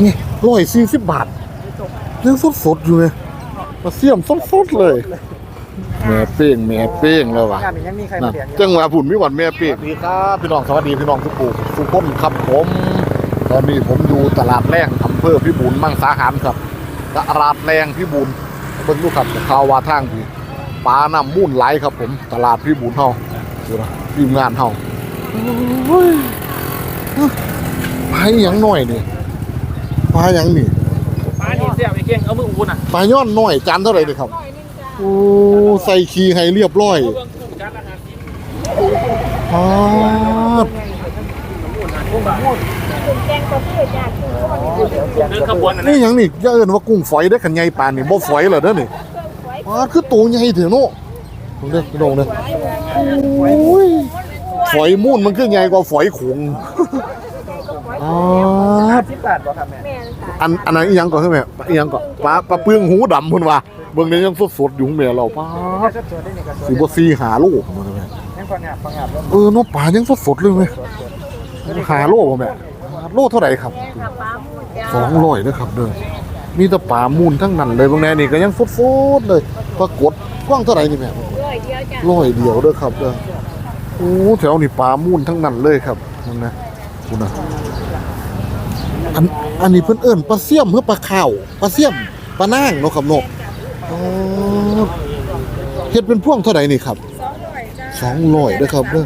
นี่ร้อยสี่สิบบาทยังสดสดๆอยู่เลยมาเสี่ยมสดสดๆเลย แม่เป้งแม่เป้งแล้ววะงานนี้ยังมีใครนั่มานเลี้ยงอยู่จังหวะผุ่นมีหวันแม่เป้งดีครับพี่น้องสวัสดีพี่น้องทุกผู้ทุกคนครับผม ตอนนี้ผมอยู่ตลาดแรงอำเภอพิบูลมังสาหารครับตลาดแรงพิบูลเบิ่งดูครับข่าวว่าทางพี่ปลาน้ำมูลไหลครับ ผมตลาดพิบูลเฮาดูนะทีมงานเฮาโอ้ยปลาหยังหน่อยนี่ป ลาหยังนี่ปลานี่เสียบไอ้เก่งเอามืออุ่นอะปลาย้อนหน่อยจานเท่าไหร่เลยครับโอ้ใส่ขี้ให้เรียบร้อยเบิ่งกุ้งจานอาหารกินปาดกุ้งบาทแกงกะทิจ้ะคือคนเดินขบวนน่ะนี่หยังนี่อย่าเอิ้นว่ากุ้งฝอยได้อขันใหญ่ปานนี่บ่ฝอยเหรอเด้อนี่ปาดคือตัวใหญ่เถอะเนาะลงเด้อพี่น้องเด้อโอ้ยฝอยมูนมันคือใหญ่กว่าฝอยขงปาดสิบบาทบ่ครับแม่แม่นค่ะ อันอันนั้นอีหยังก่อนคือแม่อีหยังก่อนปลาปลาเปลืองหูดำเพิ่นว่าเบิ่งได้ยังสดๆอยู่ของแม่เราปาดถ้าสดๆได้นี่ก็สดสิบ่ซีหาโลกมันแม่ยังฟังงาบฟังงาบแล้วเออเนาะปลายังสดๆเลยเว้ยหาโลบ่แม่โลเท่าไหร่ครับสองร้อยนะครับเด้อมีแต่ป่ามูลทั้งนั้นเลยบางแนนี่ก็ยังฟดๆเลยปรากฏกว้างเท่าไหร่นี่แม่ร้อยเดียวจ้ะร้อยเดียวเด้อครับเด้อโอ้แถวนี่ป่ามูลทั้งนั้นเลยครับนั่นนะคุณนะ อันอันนี้เพิ่นเอิ้นปลาเสี่ยมหรือปลาข้าวปลาเสี่ยมปลานางเนาะครับเนาะอ๋อเฮ็ดเป็นพ่วงเท่าไหร่นี่ครับสองร้อยจ้ะ200เด้อครับเด้อ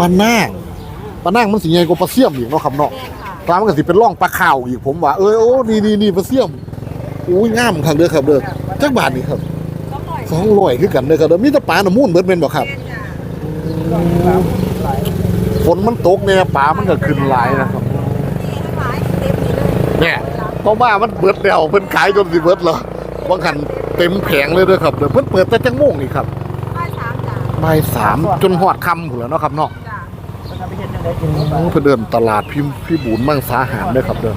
ปลานางปลานางมันสิใหญ่กว่าปลาเสี่ยมอีกเนาะครับเนาะปลามันก็สิเป็นร่องปลาข่าวอีกผมว่าเอ้ยโอ้นี่นี่นี่ปลาเสี่ยมอุ้ยงามครับเด้อครับเด้อจักบาทนี่ครับสองร้อยคือกันเด้อครับเด้อมีแต่ปลาหนำมูนเบิดเป็นบ่ครับฝนมันตกเนี่ยปลามันก็ขึ้นหลายนะครับ เลยเนี่ยเพราะว่ามันเบิดแล้วเพิ่นขายจนสิเบิดแล้วบางคันเต็มแผงเลยเด้อครับเด้อเพิ่นเปิดแต่จังโมงนี่ครับป้ายสามจ้ะบ่ายสามจนฮอดค่ำพุ่นแล้วเนาะครับเนาะจ้ะมันทำไปเห็นยังไงกินโอ้เพิ่นเดินตลาดพี่พี่บุญมังสาหารเด้อครับเด้อ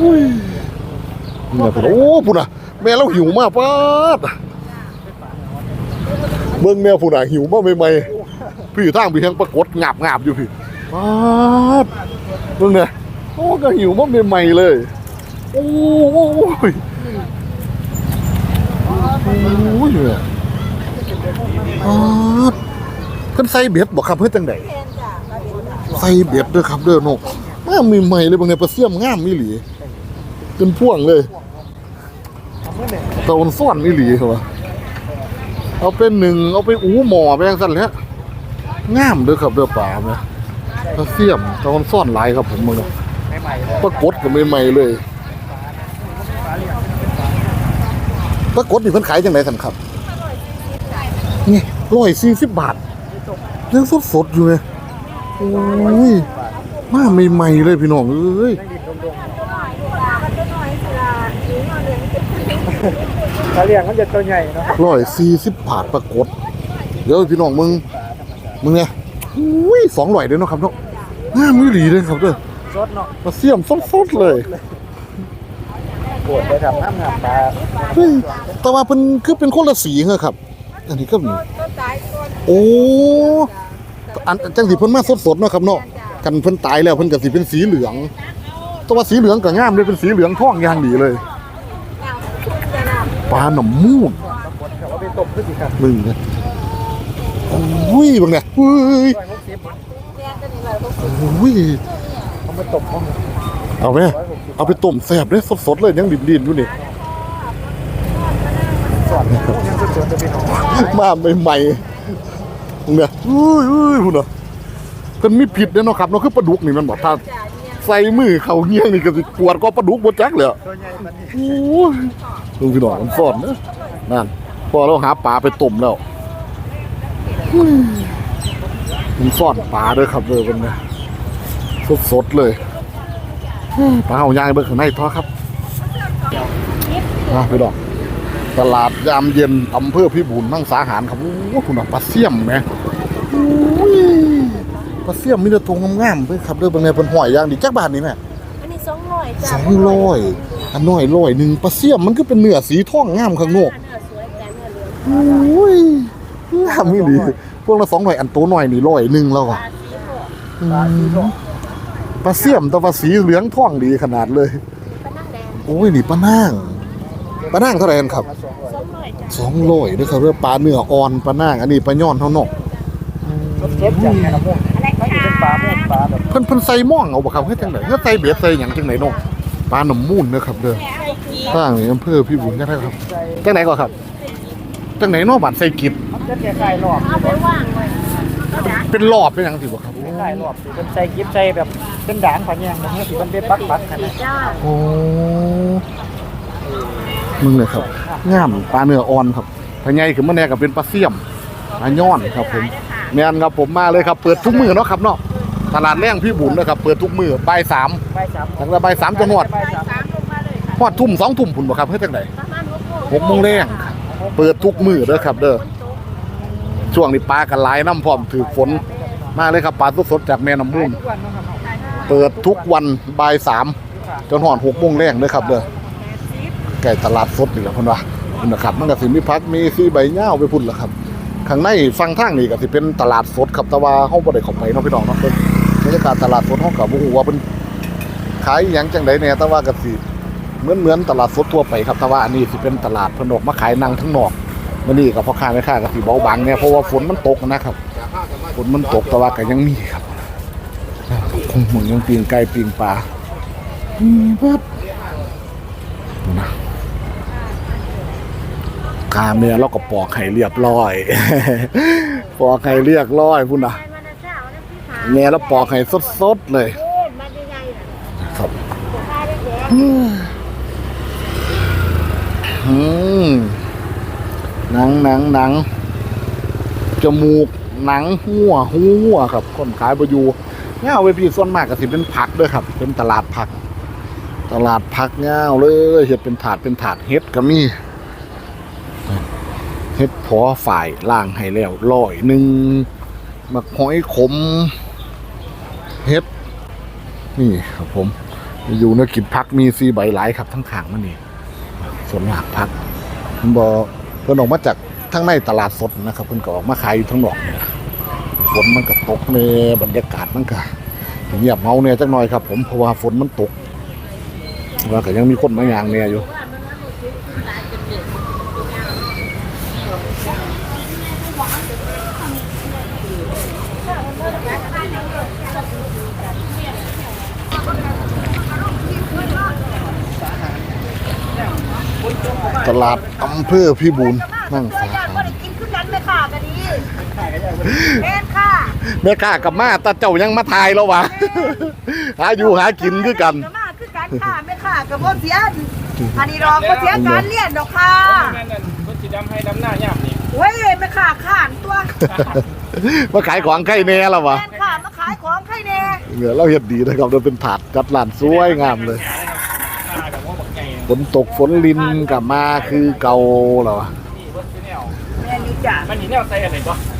อุ้ยเนี่ยพุ่นโอ้พุ่นน่ะแม่เราหิวมากป๊าดเบิ่งแนวผู้ใดหิวมาใหม่ๆพี่ทางพี่แฮงปรากฏงาบงาบอยู่พี่ป๊าดเบิ่งเนี่ยโอ้ก็หิวมาใหม่ๆเลย โอ้ยโอ้ยเนี่ยป๊าดเพิ่นใส่เบ็ดบ่ครับเพิ่นจังไดแม่นจ้ะปลาเด็ดจ้ะใส่เบ็ดเด้อครับเด้อนกมาใหม่เลยบางเนี่ยปลาเสี่ยมงามอีหลีเป็นพ่วงเลยทำเมื่อไหร่ตะวันซ่อนอีหลีเหรอเอาไปหนึ่งเอาไปอูหมอไปยังสั่นแล้วงามเด้อครับเด้อป่าแม่ตะเสียมตะวันซ่อนหลายครับผมมึงใหม่ๆเลยปรากฏก็ใหม่ๆเลย ปรากฏนี่เพิ่นขายจังไดสั่นครับนี่ร้อยสี่สิบบาทยังสดสดๆอยู่เลยโอ้ยมาใหม่ๆเลยพี่น้องเอ้ยมันจะน้อยสิล่ะหรือว่าเลี้ยงเป็นปลาเลี้ยงมันจะตัวใหญ่เนาะร้อยสี่สิบบาทปรากฏเดี๋ยวพี่น้องมึง มึงไงอุ้ยสองร้อยเด้อเนาะครับเนาะงามมือหลีเลยครับเด้อสดเนาะมาเสี่ยมสดๆเลย ปวดไปทำน้ำหนักปลาเฮ้ยแต่ว่าเป็นคือเป็นคนละสีเหรอครับ อันนี้ก็มีต้นตายต้นโอ้อันจังสิเพิ่นมาสดๆเนาะครับเนาะกันเพิ่นตายแล้วเพิ่นก็สิเป็นสีเหลืองแต่ว่าสีเหลืองก็งามเลยเป็นสีเหลืองทองอย่างดีเลยยาวขึ้นจะนำปลาหน่ำมูนปวดเขาเอาไปตบขึ้นสิครับมึงนะโอ้ยบังเนี่ยเฮ้ยร้อยหกสิบแม่ก็นี่เลยก็สิโอ้ยเอามาตบเขา เอาไหมเอาไปต้มแซ่บเลยสดๆเลยยังดินๆอยู่นี่สอนยังสดๆจะเป็นของมาใหม่ๆมึงเนี่ยอุ้ยอุ้ยพุ่นน่ะเพิ่นมีผิดเด้อเนาะครับเนาะคือปลาดุกนี่มันบอกถ้าจ่าเนี่ยใส่มือเขาเงี้ยงนี่ก็สิปวดกว่าปลาดุกบ่จักเลยอะตัวใหญ่มันนี่โอ้ยลุงพี่น้องมันซ่อนเนอะนั่นพอเราหาปลาไปต้มแล้วอุ้ยมันซ่อนปลาเด้วยครับเด้อเพิ่นเนี่ยสดๆเลย ปลาเอาย่างเบิ่งข้างในทอครับมาพี่น้องตลาดยามเย็นอำเภอพิบูลมังสาหารครับโอ้คุณน่ะปลาเสี่ยมแหมโอ้ยปลาเสี่ยมมีแต่ตัวงามๆเด้อครับเด้อบางแนวเป็นหอยอย่างดีจักบาทนี่แม่อันนี้สองร้อยจ้ะสองร้อยอันน้อยร้อยหนึ่งปลาเสี่ยมมันก็เป็นเนื้อสีทองงามข้างนอกเนื้อสวยจ้ะเนื้อเหลืองโอ้ยงามนี่ดีพวกละสองร้อยอันโตหน่อยนี่ร้อยหนึ่งแล้วปอะลาสีโบอืม ปลาเสี่ยมแตัวาสีเหลืองทองดีขนาดเลย ปลาหโอ้ยนี่ปลานางปลานางเท่าไหร่กันครับมาสองร้อยสองร้อยจ้ะสองร้อยเด้อครับเรื่องปลาเนื้ออ่อนปลานางอันนี้ปลาย่อนเท่าเนอกเทปจากแม่น้ำมูกอะไรไม่คะเป็นปลาเป็นปลาแบบเพิ่นเพิ่นใส่หม่องเอาบ่ครับเฮ็ดจังได๋เฮ็ดใส่เบ็ดใส่หยังจังได๋เนาะปลาหนำมูลเด้อครับเด้อแม่ไอ้กีทางนี้อำเภอพี่บุญจังได๋ครับใส่จังได๋ก่อนครับจังได๋เนาะบ้านใส่กิบมันจะคล้ายๆรอบเอาไปว่างไว้ก็ได้เป็นรอบเป็นหยังสิบ่ครับคล้ายๆรอบสิเป็นใส่กิฟใส่แบบ เป็นด่างผันแยงมันให้สิมันเป็นปักปักๆขนาดจ้าโอ้มึงเลยครับงามปลาเนื้ออ่อนครับถ้าใหญ่ขึ้นมาแน่ก็เป็นปลาเสี่ยมปลาย่อนครับผมแม่นครับผมมาเลยครับ เปิดทุกมือเนาะครับเนาะตลาดแรงพี่บุญนะครับเปิดทุกมือบ่ายสามใบสามตั้งแต่บ่ายสามจนหอดใบสามสามลงมาเลยค่ะหอดทุ่มสองทุ่มพุ่นบ่ครับเฮ็ดจังไดประมาณหกโมงแรงเปิดทุกมือเด้อครับ เด้อช่วงนี้ปลากันหลายน้ำพร้อมถือฝนมาเลยครับปลาสดๆจากแม่น้ำมูลทุกวัน เปิดทุกวันบ่ายสามจนหอดหกโมงแรงเด้อครับเด้อใกล้ตลาดสดนี่แหละเพิ่นว่าพุ่นะครับมันก็สิมีพักมีซีใบหญ้าไปพุ่นละครับ ข้างในฝั่งทางนี่ก็สิเป็นตลาดสดครับแต่ว่าเฮาบ่ได้เข้าไปเนาะพี่น้องเนาะเพิ่นบรรยากาศตลาดสดเฮาก็บ่ฮู้ว่าเพิ่นขายหยังจังไดแหน่แต่ว่าก็สิเหมือนเหมือนตลาดสดทั่วไปครับแต่ว่าอันนี้สิเป็นตลาดพนกมาขายนั่งทั้งนอกมื้อนี้ก็พ่อค้าแม่ค้าก็สิเบาบางเนี่ยเพราะว่าฝนมันตกนะครับฝนมันตกแต่ว่าก็ยังมีครับ คงหมึงยังปีงไก่ปีงปลาอืมเบิดดูนะกาเมียเราก็ปอกไข่เรียบร้อย ปอกไข่เรียบร้อยพุ่นนะไปมาเช้านะพี่ขาเมียเราปอกไข่สดๆเลยเอ๊ะมันยังไงน่ะครับจะพาได้แดงอืมหนังหนังหนังจมูกหนังหัวหูหัวครับคนขายประยู เงาเวพีส่วนมากก็สิเป็นผักด้วยครับ เป็นตลาดผัก ตลาดผักเงาเลยเห็ดเป็นถาดเป็นถาดเห็ดก็มีเห็ดพอฝ่ายล่างให้แล้วร้อยหนึ่งมักหอยขมเห็ด นี่ครับผม อยู่ในกินพักมีซีใบหลายครับทั้งขางมันนี่ส่วนหลากพักผมบอกเพิ่นออกมาจากทั้งในตลาดสดนะครับเพิ่นก็ออกมาขายอยู่ทั้งนอกนี่นะ ฝนมันก็ตกเนบรรยากาศมันก็เงียบเมาเนี่ยจักหน่อยครับ ผมเพราะว่าฝนมันตกว่าก็ยังมีคนมายางเนี่ยอยู่ตลาดอำเภอพิบูลนั่งสาขา แม่ค่ะกันดีแม่นค่ะแม่ค้ากับมาตาเจ้ายังมาทายแล้ววะหาอยู่หากินคือกันก็มาคือกันค่ะแม่ค่ะกับบ่เสียอันนี้รองบ่เสียการเรียนดอกค่ะแม่นั่นรถสีดำให้ดำหน้าย่ำนี่เว้ยแม่ค่ะข้านตัวมาขายของใกล้แน่แล้ววะแม่นค่ะมาขายของใครแน่เหนือเราเห็ดดีนะครับเราเป็นถาดจัดร้านสวยงามเลยตากับว่าบักไงฝนตกฝนลินกลับมาคือเก่าแล้ววะนี่รถสีแนวแม่นนี่จ้ะมันนี่แนวใส่อะไรก็ยัง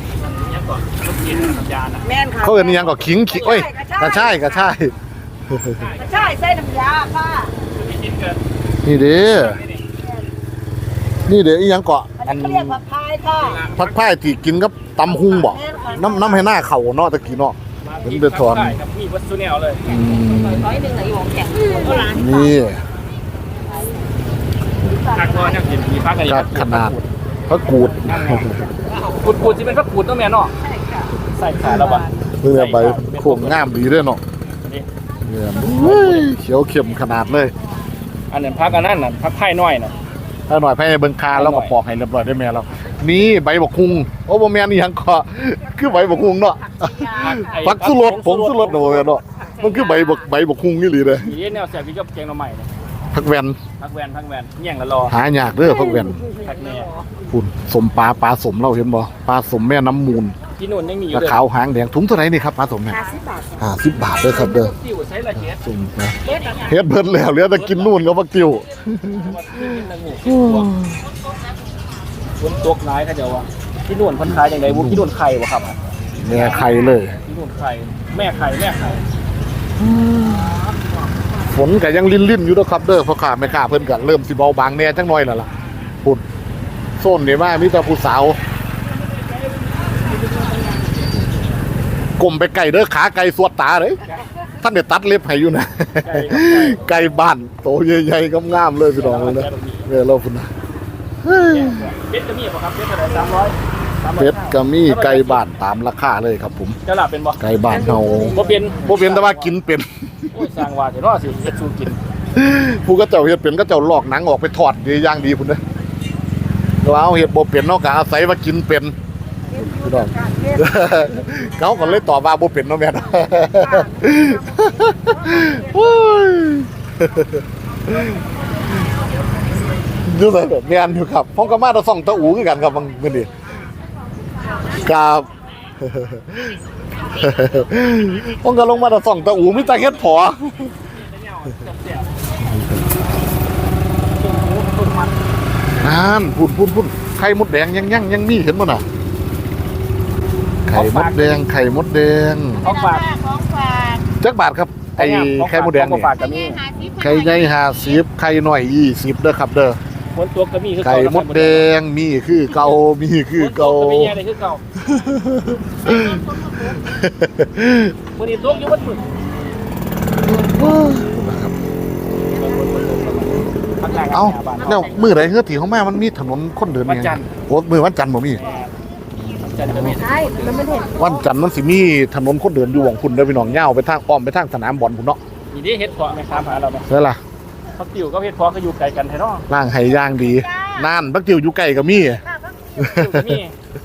ก่อนรถกินสัญญาณอะแม่นค่ะเขาเอ็นอิหยังก็ขิงขิงเอ้ยกระช่ายกระช่ายใช่ใส่น้ำยาค่ะไม่กินเกินนี่เด้อนี่เด้ออีหยังเกาะอันนี้เขาเรียกว่าพายค่ะพักพ่ายที่กินกับตำหุงบ่น้ำน้ำให้หน้าเข่าเนาะตะกี้เนาะเป็นเดือดร้อนได้ครับมีวัตถุแนวเลยอืมร้อยหนึ่งไหนของแข็งโบราณนี่ผักก็ยังกินมีผักอะไรจัดขนาดพระกูดกูดกูดที่เป็นผักกูดต้องแม่เนาะ ใส่ขาแล้วบ่เพื่อใบโค้งงามดีด้วยเนาะเนี่ยเฮ้ยเขียวเข้มขนาดเลยอันนั้นผักอันนั้นน่ะผักไผ่น้อยน่ะ ถ้าหน่อยภายในเบิงคาแล้วก็ปอกให้เรียบร้อยได้แม่แล้วนี่ใบบกคุงโอ้บ่แม่นอีหยังก็คือใบบกคุงเนาะฟักสุรสผงสุรสเนาะแม่เนาะมันคือใบบกใบบกคุงนี่หลีเลยนี่แนวแซ่บที่กับแกงหน่อไม้เนี่ยผักแวนผักแวนผักแวนแย่งละรอหายากเด้อผักแวนผักแม่คุณสมปลาปลาสมเราเห็นบ่ปลาสมแม่น้ำมูล ที่นู่นยังมีอยู่ตะเลยขาวหางแดงถุงเท่าไหร่นี่ครับปลาสมเนี่ยห้าสิบบาทห้าสิบบาทเด้อครับเด้อติวใช้ละเจ็ดสมนะเด็ดนะคะเฮ็ดเพิ่นแล้วเหลือแต่กินนู่นกับบักติวฝนตกหลายเขาเดี๋ยวว่าที่นู่นคนขายอย่างไรวุ้ที่นู่นไข่บ่ครับแม่ไข่เลย ที่นู่นไข่แม่ไข่แม่ไข่ฝนก็ยังลิ่นๆอยู่เด้อครับเด้อเพราะข้าแม่ค้าเพิ่นก็เริ่มสิเบาบางแน่จังหน่อยแล้วล่ะพุ่นโซนนี่มามีแต่ผู้สาว กลมไปไก่เด้อขาไก่สวดตาเลยท่านได้ตัดเล็บให้อยู่นะไก่ครับไก่ไก่บ้านโตใหญ่ๆงามๆเลยพี่น้องเลยนะเนี่ยเราพุ่นนะเป็ดก็มีป่ะครับเป็ดเท่าไหร่สามร้อยสามร้อยเป็ดก็มีไก่บ้านตามราคาเลยครับผมเจ้าหลับเป็นบ่ไก่บ้านเฮาบ่เป็นบ่เป็นแต่ว่ากินเป็นโอ้ยสร้างว่าเดี๋ยวรอสิเฮ็ดสูกินผู้ก็เจ้าเฮ็ดเป็นก็เจ้าลอกหนังออกไปทอดดีอย่างดีพุ่นเด้อแต่ว่าเอาเฮ็ดบ่เป็นเนาะก็อาศัยว่ากินเป็น พี่น้อง เขาก็เลยตอบว่าบ่เป็นเนาะแม่นโอ้ยอยู่ไสแบบแม่นอยู่ครับผมก็มาแตะส่องตะอูคือกันครับบางมื้อนี้ครับผมก็ลงมาแตะส่องตะอูมีแต่เฮ็ดพอนั่นพุ่นพุ่นพุ่นไข่มดแดงยังยังยังมีเห็นมั้น่ะ ไข่มดแดงไข่มดแดงของฝากของฝากจักบาทครับไอ้ไข่มดแดงของนี่ฝากก็มีไข่ใหญ่ห้าสิบไข่น้อยยี่สิบเด้อครับเด้อฝนตัวก็มีคือไข่มดแดงมีคือเก่ามีคือเก่าฝนตก็มีอะไรคือเก่าวันนี้ตกอยู่บนมือพักหลังเอ้าหน้บ้นแล้วมือไหนเฮือถีของแม่มันมีถนนคนเดินวันจันทร์โอ้มือวันจันทร์บ่มีวันจันทร์ก็มีใช่แล้ วมันเห็นวันจันทร์มันสิมีถนนคนเดินอยู่ของคุณเด้อพี่น้องย่าวไปทางอ้อมไปทางสนามบอลคุณเนาะมีที่เฮ็ดเพาะไหมครับหาเราไหมใช่ล่ะพักติวก็เฮ็ดเพาะก็อยู่ไกลกันแท้เนาะร่างไห้ย่างดีนั่นบักติวอยู่ใกล้ก็มีค่ะก็ติวก็มี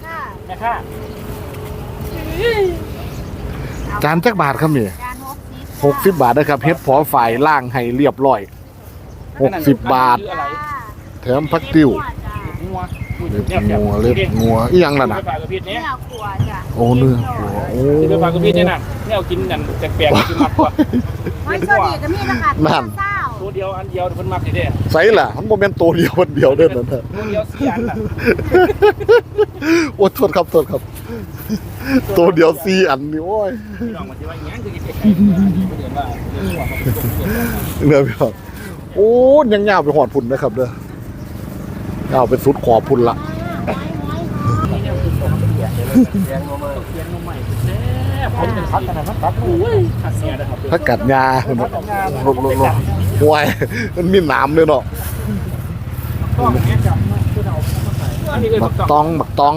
ค่ะแม่ค่าจานจักบาทครับนี่จานหกสิบหกสิบบาทนะครับเฮ็ดพอฝ่ายล่างให้เรียบร้อยหกสิบบาทคืออะไรแถมพักติ้วงัว เล็บงัวเล็บงัวอีหยังล่ะนะไปฝากกับพี่เนี่ Dạ. เนี่ยยขวดจ้ะโอ้เนื้อหัวโอ้ที่ไปฝากกับพี่เนี่ยน่ะเนี่ยเอากินนั่นแปลกๆคือมักกว่าหอยเชอรี่ก็มีนะคะเศร้าตัวเดียวอันเดียวเพิ่นมักสิเด้ใส่ล่ะมันบ่แม่นตัวเดียวคนเดียวเด้อนั่นน่ะตัวเดียวสี่อันน่ะโอ้โทษครับโทษครับ ตัวเดียวสี่อันนี่โอ้ยพี่น้องมันสิว่าอีหยังคือสิไก่เนี่ยเพิ่นเรียนว่าเรียนว่าเขาเป็นตัวเรียนว่าเนื้อพี่น้องโอ้ยังยาวไปหอดพุ่นนะครับเด้อ ยาวไปสุดขอบพุ่นละถ้ากัดยาลงลงลงห่วยมันมีหนามเลยเนาะต้องแนะนำนะคือเอาเข้ามาใส่อันนี้คือบักตองงบักตอง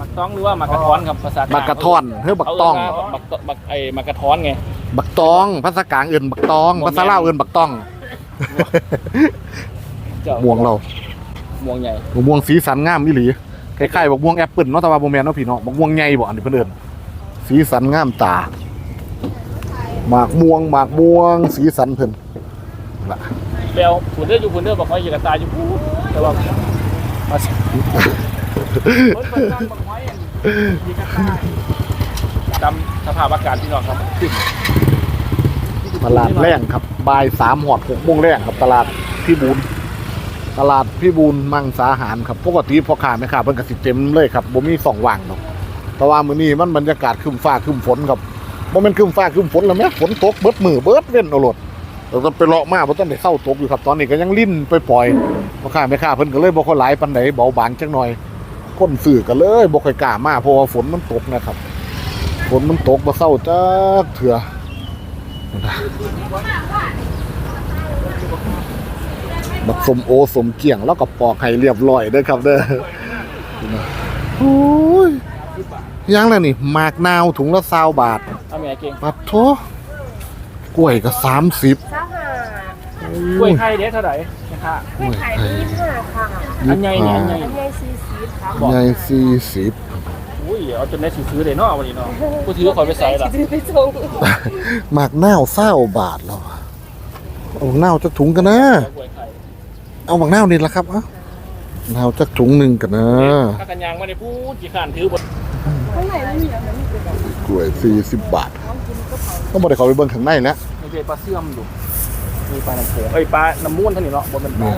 บักตองหรือว่ามักกระท้อนครับภาษาหมักกระท่อนเฮ้ยบักตองเบักบักไอ้มักกระท้อนไงบักตองภาษากลางเอื่นบักตองภาษาลาวเอื่นบักตองม่วงเรา ม่วงใหญ่บักม่วงสีสันงามอีหลีคล้ายๆบักม่วงแอปเปิลเนาะแต่ว่าบ่แม่นเนาะพี่น้องบักม่วงใหญ่บ่อันนี้เพิ่นเอิ้นสีสันงามตาหมากม่วงหมากม่วง สีสันเพิ่นล่ะเปลวฝุ่นเด้ออยู่ฝุ่นเด้อบอกว่าอย่ากระตายอยู่พูดแต่ว่ามาสิรถประจำบอกไว้อย่ากระตายจำสภาพอากาศที่นอนครับตลาดแรงครับบ่ายสามหอดหกโมงแรงครับตลาดพี่บูน ตลาดพี่บูนมังสาหารครับปกติพ่อค้าแม่ค้าเพิ่นก็สิเต็มเลยครับบ่มีสองว่างเนาะแต่ว่ามื้อนี้มันบรรยากาศครึ้มฟ้าครึ้มฝนครับบ่แม่นครึ้มฟ้าครึ้มฝนแล้วแม่ฝนตกเบิดมือเบิดเว้นเอาโลดเราต้องไปเลาะมาบ่ต้องได้เศร้าตกอยู่ครับ ตอนนี้ก็ยังลิ้นไปปล่อยพ่อค้าแม่ค้าเพิ่นก็เลยบ่ค่อยหลายปานใดเบาบางจักหน่อยคนซื้อก็เลยบ่ค่อยกล้ามาเพราะว่าฝนมันตกนะครับฝนมันตกบ่เศร้าจักเถื่อ บักสมโอสมเกี่ยงแล้วก็ปอกให้เรียบร้อยเด้อครับเด้อโอ้ยยังแล้วนี่หมากนาวถุงละซาวบาทเอาแม่เก่งปัดโถกล้วยก็สามสิบเศร้าหากล้วยไข่เด็ดเท่าไหร่นะคะไม่ขายยี่สิบห้าค่ะอันใหญ่เนี่ยอันใหญ่อันใหญ่สี่สิบค่ะใหญ่สี่สิบอุ้ยเอาจนได้สิซื้อเลยเนาะวันนี้เนาะกูถือขอไปใส่ละซื้อไปส่งหมากนาวเศร้าบาทแล้วอะเอาหมากนาวจะถุงกันนะกล้วยไข่ เอาหมากนาวนี่ละครับเอ้าหนาวจะถุงหนึ่งกันนะถ้ากันยางไม่ได้พูดกี่ขานถือบทข้างในมันมีอะไรมีเป็นแบบกล้วยสี่สิบบาทต้องมาได้เขาไปเบิ่งข้างในแล้วมีเป็นปลาเสื่อมอยู่มีปลาน้ำโขงเอ้ยปลาน้ำมูนเท่านี้เนาะบนมันปลา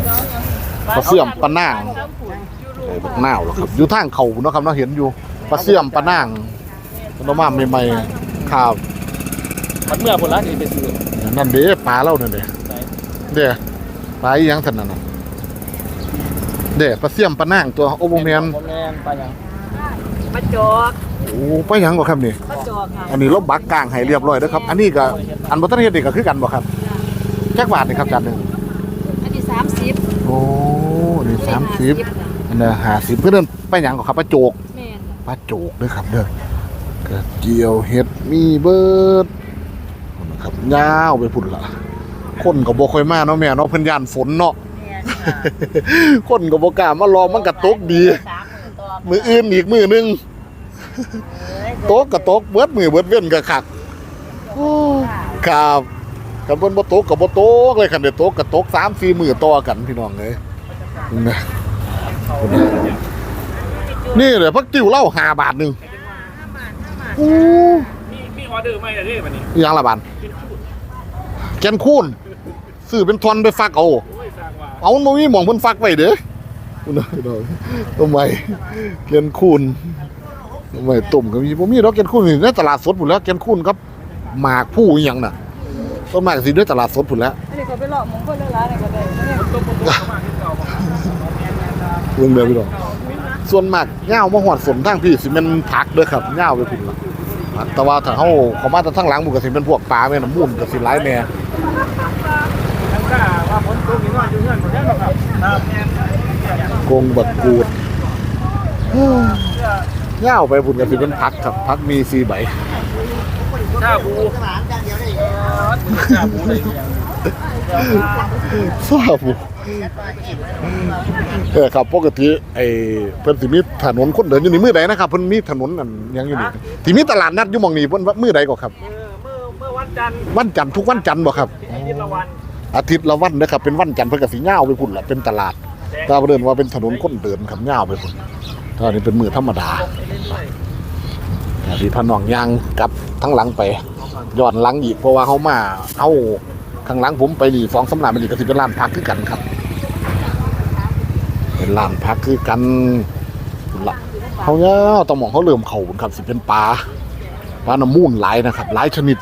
ปลาเสื่อมปลานางไอ้บักนาวหรอครับอยู่ทางเขาเนาะครับเราเห็นอยู่ปลาเสื่อมปลานางต้นมาใหม่ๆข้าวมันเมื่อคนละที่ไปซื้อนั่นเด้ปลาเล่านั่นเด้ไหนเด้ปลาอีหยังสันนั่นน่ะ เด้ปลาเสี่ยมปลานางตัวโอโบแมนโอแมนปลาหยังมาจอกโอ้ปลาหยังบ่ครับนี่มาจจอกค่ะอันนี้เราบักกลางให้เรียบร้อยเด้อครับ อันนี้ก็อันบ่ทันเฮ็ดนี่ก็คือกันบ่ครับจักบาทนี่ครับจานหนึงอันนี้สามสิบโอ้นี่30อันน่ะ50เพิ่นเดินไปหยังก็ครับปลาโจกแม่นปลาโจกเด้อครับเด้อกระเจียวเห็ดมีเบิดพุ่นนะครับยาวไปพุ่นละคนก็บ่ค่อยมาเนาะแม่เนาะเพิ่นย่านฝนเนาะแม่น ค่ะคนก็บ่กล้ามารอมันก็ตกดีสามหมื่นตัวมืออื่นอีกมือหนึงตกก็ตกเบิดมือเบิดเว้นก็คักโอ้ครับกันเพิ่นบ่ตกก็บ่ตกเลยคันได้ตกก็ตก3 4มื้อต่อกันพี่น้องเอ้ยนะพุ่นน่ะนี่แหละพักติ้วเหล้า5บาทหนึงโอ้มีมีออเดอร์ไหมอะที่วันนี้อีหยังละบานแกนคูนซื้อเป็นทอนไปฟักเอา เอามันมีหมองเพิ่นฟักไว้เด้อคุณน่ะพี่น้องทำไมแกนคูนทำไมต้มก็มีบ่มีดอกแกนคูนนี่ในตลาดสดพุ่นแล้วแกนคูนครับหมากผู้อีหยังน่ะต้นไมากสิด้วยตลาดสดพุ่นแล้วอันนี้ก็ไปหลอกมงคลเรื่องร้านอะไรก็ได้เนี่ยต้มปุ๊บเข้ามาที่เก่าเรื่องเดียวพี่น้องส่วนมากเหย้ามาหอดฝนทางพี่สิแม่นผักด้อครับเหย้าไปพุ่นละแต่ว่าถ้าเฮาเขามาทางหลังหมู่ก็สิเป็นพวกปลาแม่น้ำมูลก็สิหลายแหน่แล้วก็ว่าฝนตกนี่ว่าอยู่เงื่อนหม กงบักกูดเหย้าไปพุ่นก็สิเป็นผักครับผักมีสีใบชาบูชาบูเลยทราบบ่เออครับปกติไอ้เพิ่นสิมีถนนคนเดินอยู่นี่มื้อใดนะครับเพิ่นมีถนนอันหยังอยู่นี่ที่มีตลาดนัดอยู่หม่องนี้เพิ่นว่ามื้อใดก็ครับเมื่อเมื่อเมื่อวันจันทร์วันจันทร์ทุกวันจันทร์บ่ครับ อาทิตย์ละวันนะครับเป็นวันจันทร์เพิ่นก็สิย่าไปพุ่นละเป็นตลาดถ้าเดินว่าเป็นถนนคนเดินครับย่าไปพุ่นถ้านี่เป็นมือธรรมดาที่พาน้องยางกับทั้งหลังไปย้อนหลังอีกเพราะว่าเฮามาเอาข้างหลังผมไปนี่สองสำนักมันนี่ก็สิเป็นร้านพักคือกันครับ เป็นร้านพักคือกันละเขาเนี่ยต้องมองเขาเริ่มเขาพุ่นครับสิเป็นปลาปลาน้ำมูลหลายนะครับหลายชนิด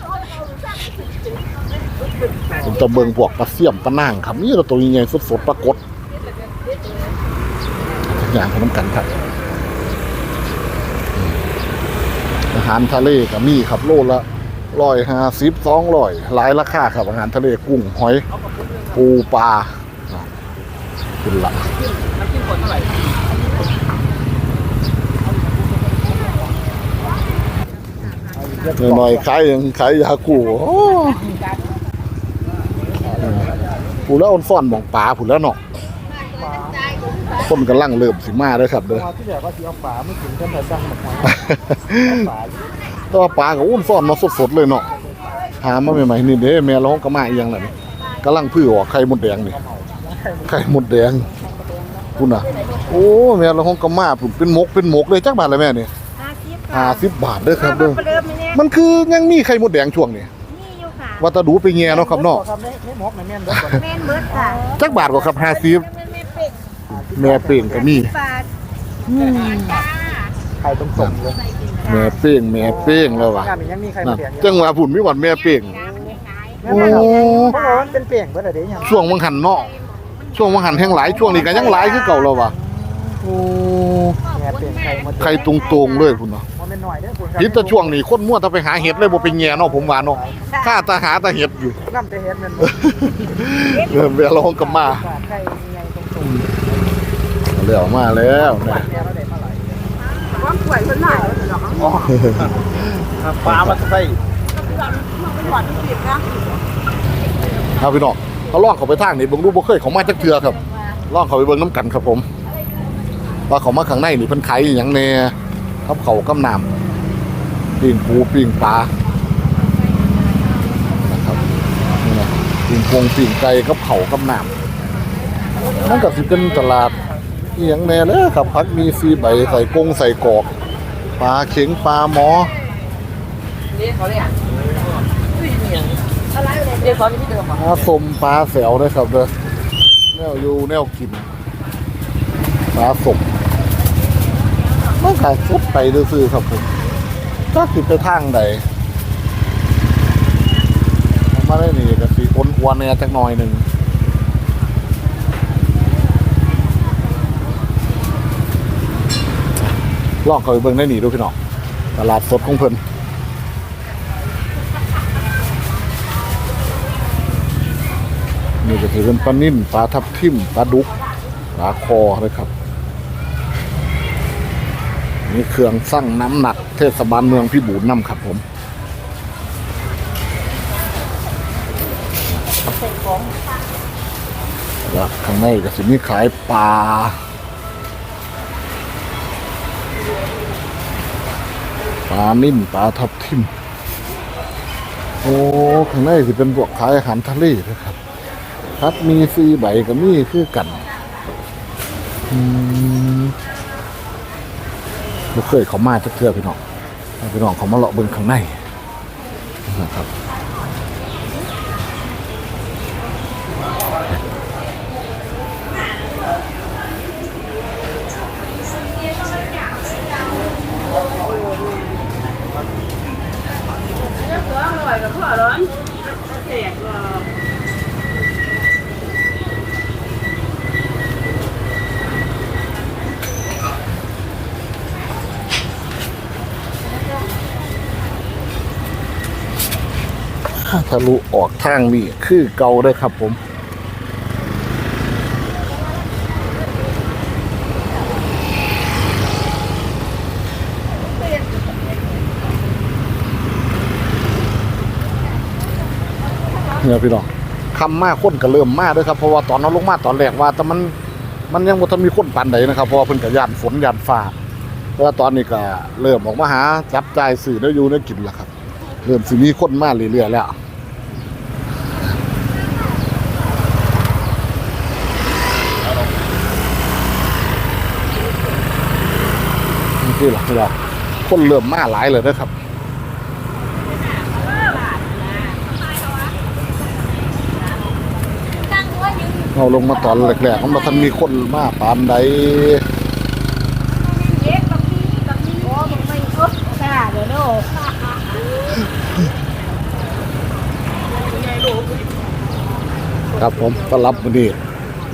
จะเบิงพวกปลาเสี่ยมปลานางครับนี่เราตัวใหญ่ๆสดๆปลากดอย่างของน้ำกันครับอาหารทะเลก็มีครับโลละร้อยห้าสิบสองร้อยหลายราคาครับอาหารทะเลกุ้งหอย ปูปลาอะขึ้นละหน่อยขายยังขายยากู ผู้แล้วอ่อนซ่อนหมองปลาผู้แล้วเนาะคนกำลังเริ่มสิมาเด้อครับเด้อ ที่แบบว่าที่เอาฝาไม่ถึงกันแต่สั่งแบบฝาแต่ว่าปลาก็อ้วนซ่อนมาสดๆเลยเนาะหามาใหม่ๆนี่เด้แม่ร้องก็มาอีหยังล่ะนี่กำลังพื้อออกไข่มดแดงนี่ไข่มดแดงคุณน่ะ โอ้แม่ร้องก็มาพุ่นเป็นหมกเป็นหมกเลยจักบาทเลยแม่นี่ห้าสิบ50บาทเด้อครับเด้อเริ่มเนี่ยมันคือยังมีไข่มดแดงช่วงนี้นี่อยู่ค่ะ ว่าแตาดูไปแง่เนาะครับเนาะครับไม่ไม่มกนะแม่นเด้อแม่นเบิดค่ะจักบาทกว่าครับ50แม่นเป็ดแม่เป้งก็มีบาทไข่ตรงๆเลยแม่เป้งแม่เป้งแล้วว่ะงานนี้ยังมีไข่นั่มานเดียงจังว่าพุ่นมีวันแม่เป้งโอ้เพราะว่ามันเป็นเปลี่ยงเบิดอะเดี๋ยวยังช่วงวังหันเนาะช่วงวังหันแห่งหลายช่วงนี้ก็ยังหลายคือเก่าแล้วว่ะโอ้แง่เปลี่ยนไข่หมดใครตรงๆเลยพุ่นเนาะ มันเป็นหน่อยเด้อคุณพิษแต่ช่วงนี้คนมั่วถ้าไปหาเห็ดเลยบ่เป็นแง่เนาะผมว่าเนาะข้าตาหาตาเห็ดอยู่น้ำจะเฮ็ดมันเริ่มเวลาลองกับมาไข่ใหญ่ตรงเลี้ยวมาแล้วนะๆแม่เราได้มาหลายว่าป่วยคนหน่อยหรอกอ๋อปลามันใส่มันหวานผิดนะเอาพี่น้องเขาล่องเขาไปทางนี้เบิ่งดูบ่เคยเขามาจักเทื่อครับล่องเขาไปเบิ่งน้ำกันครับผม ว่าเขามาข้างในนี่เพิ่นขายอหยังแน่ ครับเขากับน้ำปิ้งปูปิ้งปลานะครับนี่นะปิ้งพงปิ้งไก่กับเขากับน้ำมันก็สิเป็นตลาดเอหยังแน่เด้อครับพักมีซีใบใส่กงใส่กอกปลาเข็งปลาหมอนี่เขาเรียกอะไรเดี๋ยวเขาที่เดิมอะปลาสมปลาแสวด้วยครับเด้อแนวอยู่แนวกินปลาสม มันก็ฟุดไปซื้อครับผมก็สิดไปทางใดมาได้นี่ก็สิอนอ้วนเนี่ยจักหน่อยหนึ่งลองเขาไปเบิ่งได้หนีดูพี่น้องตลาดสดของเพิ่นนี่ก็คือเป็นปลานิ่มปลาทับทิมปลาดุกปลาคอเลยครับ นี่เครื่องสั่งน้ำหนักเทศบาลเมืองพิบูรณ์นำครับผมแล้วข้างในก็สิมีขายปลาปลานิ่มปลาทับทิม โอ้ข้างในสิเป็นพวกขายอาหารทะเลนะครับพัดมีซีใบก็มีคือกัน อืม บ่เคยเขามาจักเทื่อพี่น้องให้พี่น้องเขามาเลาะเบิ่งข้างในนะครับ ทะลุออกทางนี้คือเก่าได้ครับผมเนี่ยพี่น้องคำมากคนก็เริ่มมากด้วยครับเพราะว่าตอนนั้นลงมาตอนแรกว่าแต่มันมันยังบ่ทันมีคนปานใดนะครับเพราะว่าเพิ่นก็ย่านฝนย่านฟ้าแต่ว่าตอนนี้ก็เริ่มออกมาหาจับจ่ายสื่อได้อยู่ได้กินแล้วครับ เริ่มสิมีคนมาเรื่อยๆแล้วนี่คือหลักเราคนเริ่มมาหลายเลยนะครับเราลงมาตอนแรกๆมันมาทันมีคนมาปานใด เย็บกับพี่กับพี่โอ้ผมไม่เออค่ะเดี๋ยวโน่ ครับผมก็รับมือนี้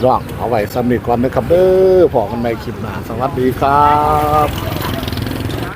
ร่องเอาไว้สำนีก่อนนะครับเด้อพอกันใหม่คลิปหน้าสวัสดีครับ